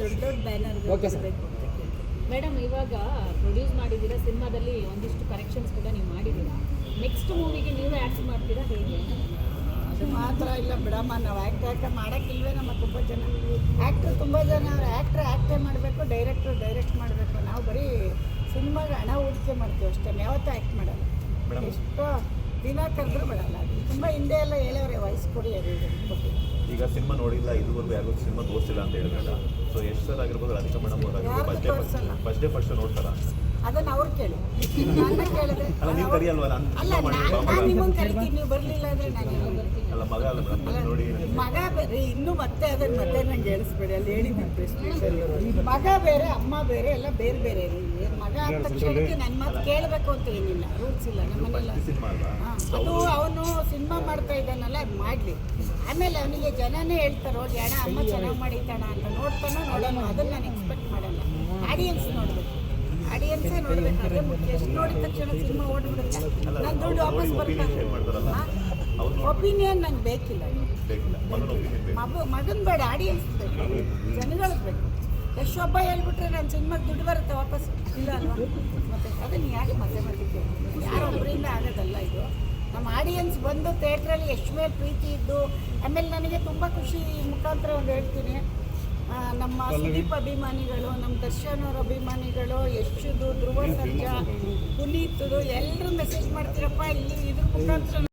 ದೊಡ್ಡ ದೊಡ್ಡ ಬ್ಯಾನರ್. ಬೇಕು ಅಂತ ಮೇಡಮ್ ಇವಾಗ ಪ್ರೊಡ್ಯೂಸ್ ಮಾಡಿದ್ದೀರಾ ಸಿನಿಮಾದಲ್ಲಿ ಒಂದಿಷ್ಟು ಕರೆಕ್ಷನ್ಸ್ ಕೂಡ ನೀವು ಮಾಡಿದ್ದೀರಾ? ನೆಕ್ಸ್ಟ್ ಮೂವಿಗೆ ನೀವೇ ಆ್ಯಕ್ಟ್ ಮಾಡ್ತೀರಾ ಹೇಗೆ? ಅದು ಮಾತ್ರ ಇಲ್ಲ ಬಿಡಮ್ಮ ನಾವು ಆ್ಯಕ್ಟ್ ಆ್ಯಕ್ಟ್ ಮಾಡೋಕ್ಕಿಲ್ವೇ ನಮ್ಮ ತುಂಬ ಜನ. ಆ್ಯಕ್ಟ್ರ್ ತುಂಬ ಜನ ಅವ್ರು ಆ್ಯಕ್ಟ್ರ್ ಆ್ಯಕ್ಟೇ ಮಾಡಬೇಕು ಡೈರೆಕ್ಟ್ರು ಡೈರೆಕ್ಟ್ ಮಾಡಬೇಕು. ನಾವು ಬರೀ ಸಿನಿಮಾಗೆ ಹಣ ಹೂಡಿಕೆ ಮಾಡ್ತೀವಿ ಅಷ್ಟೇ ಯಾವತ್ತೂ ಆ್ಯಕ್ಟ್ ಮಾಡಲ್ಲ. ಎಷ್ಟೋ ದಿನ ಕರೆದ್ರೂ ಬಿಡಲ್ಲ ಅದು. ತುಂಬ ಹಿಂದೆ ಎಲ್ಲ ಹೇಳೋರೆ ವಯಸ್ಸು ಕೊಡಿ ಅದು ಕೊಟ್ಟು. ಈಗ ಸಿನಿಮಾ ನೋಡಿಲ್ಲ ಇದುವರೆಗೂ ಯಾರಿಗೂ ಸಿನಿಮಾ ತೋರಿಸಿಲ್ಲ ಅಂತ ಹೇಳಿದ್ರಲ್ಲ. ಸೊ ಎಷ್ಟು ಸಲ ಆಗಿರ್ಬೋದು ರಾಧಿಕಾ ಮೇಡಮ್ ಅವರಾಗಿರ್ಬೋದು ಫಸ್ಟ್ ಡೇ ಫಸ್ಟ್ ನೋಡ್ತಾರ? ಅದನ್ನು ಅವ್ರು ಕೇಳಿ. ನನ್ನ ಕೇಳಿದ್ರೆ ಅಲ್ಲ ನೀವು ಕರಿಯಲ್ವಾ ನಾನು ಅಲ್ಲ ನಾನು ಮಗ ನಿಮ್ಮನ್ನು ಕರಿತೀನಿ ನೀವು ಬರಲಿಲ್ಲ ಅಂದರೆ ನಾನು ಬರ್ತೀನಿ ಅಲ್ಲ ಮಗ ಅಲ್ಲ ಮೇಡಮ್ ನೋಡಿ. ಮಗ ಬೇರೆ ಇನ್ನೂ ಮತ್ತೆ ಅದನ್ನ ಮತ್ತೆ ನಂಗೆ ಹೇಳಿಸ್ಬೇಡಿ ಅಲ್ಲಿ ಹೇಳಿದ್ದೀನಿ ಪ್ರೆಸ್ ಮಗ ಬೇರೆ ಅಮ್ಮ ಬೇರೆ ಎಲ್ಲ ಬೇರೆ ಬೇರೆ. ರೀ ಮಗ ಅಂತ ತಕ್ಷಣಕ್ಕೆ ನನ್ನ ಮಾತು ಕೇಳಬೇಕು ಅಂತ ಏನಿಲ್ಲ ರೂಲ್ಸ್ ಇಲ್ಲ ನಮ್ಮನೆಲ್ಲ. ಫಸ್ಟ್ ಸಿನಿಮಾ ಅಲ್ವಾ? ಅದು ಅವನು ಸಿನಿಮಾ ಮಾಡ್ತಾ ಇದ್ದಾನಲ್ಲ ಅದು ಮಾಡಲಿ. ಆಮೇಲೆ ಅವನಿಗೆ ಜನನೇ ಹೇಳ್ತಾರೆ ಹೋಗಿ ಅಣ್ಣ ಅಮ್ಮ ಚೆನ್ನಾಗಿ ಮಾಡಿದ್ದಾಣ ಅಂತ ನೋಡ್ತಾನೋ ನೋಡೋಣ ಅದನ್ನ ನಾನು ಎಕ್ಸ್ಪೆಕ್ಟ್ ಮಾಡಲ್ಲ. ಆಡಿಯನ್ಸ್ ನೋಡಬೇಕು. ಆಡಿಯನ್ಸೇ ನೋಡ್ಬೇಕು. ಅದೇ ಮುಖ್ಯ. ಎಷ್ಟು ನೋಡಿದ ತಕ್ಷಣ ಸಿನಿಮಾ ಓಡ್ಬಿಡುತ್ತೆ. ನನ್ನ ದುಡ್ಡು ವಾಪಸ್ ಮಾಡ್ತಾರಲ್ಲ. ಒಪಿನಿಯನ್ ನಂಗೆ ಬೇಕಿಲ್ಲ. ಮಗು ಮಗನ್ ಬೇಡ ಆಡಿಯನ್ಸ್ ಬೇಕು ಜನಗಳಿಗೆ ಬೇಕು. ಎಷ್ಟೊಬ್ಬ ಹೇಳ್ಬಿಟ್ರೆ ನನ್ನ ಸಿನಿಮಾಗೆ ದುಡ್ಡು ಬರುತ್ತೆ ವಾಪಸ್. ಇಲ್ಲ ಅಲ್ವಾ? ಮತ್ತೆ ಅದನ್ನು ಯಾಕೆ ಮತ್ತೆ ಮತ್ತೆ ಆಡಿಯನ್ಸ್ ಬಂದು ಥಿಯೇಟ್ರಲ್ಲಿ ಎಷ್ಟು ಮೇಲೆ ಪ್ರೀತಿ ಇದ್ದು ಆಮೇಲೆ ನನಗೆ ತುಂಬ ಖುಷಿ ಮುಖಾಂತರ ಒಂದು ಹೇಳ್ತೀನಿ. ನಮ್ಮ ಸುದೀಪ್ ಅಭಿಮಾನಿಗಳು ನಮ್ಮ ದರ್ಶನ್ ಅವ್ರ ಅಭಿಮಾನಿಗಳು ಯಶುದು ಧ್ರುವ ಸರ್ಜಾ ಪುನೀತ್ ಎಲ್ಲರೂ ಮೆಸೇಜ್ ಮಾಡ್ತೀರಪ್ಪ ಇಲ್ಲಿ ಇದ್ರ ಮುಖಾಂತರ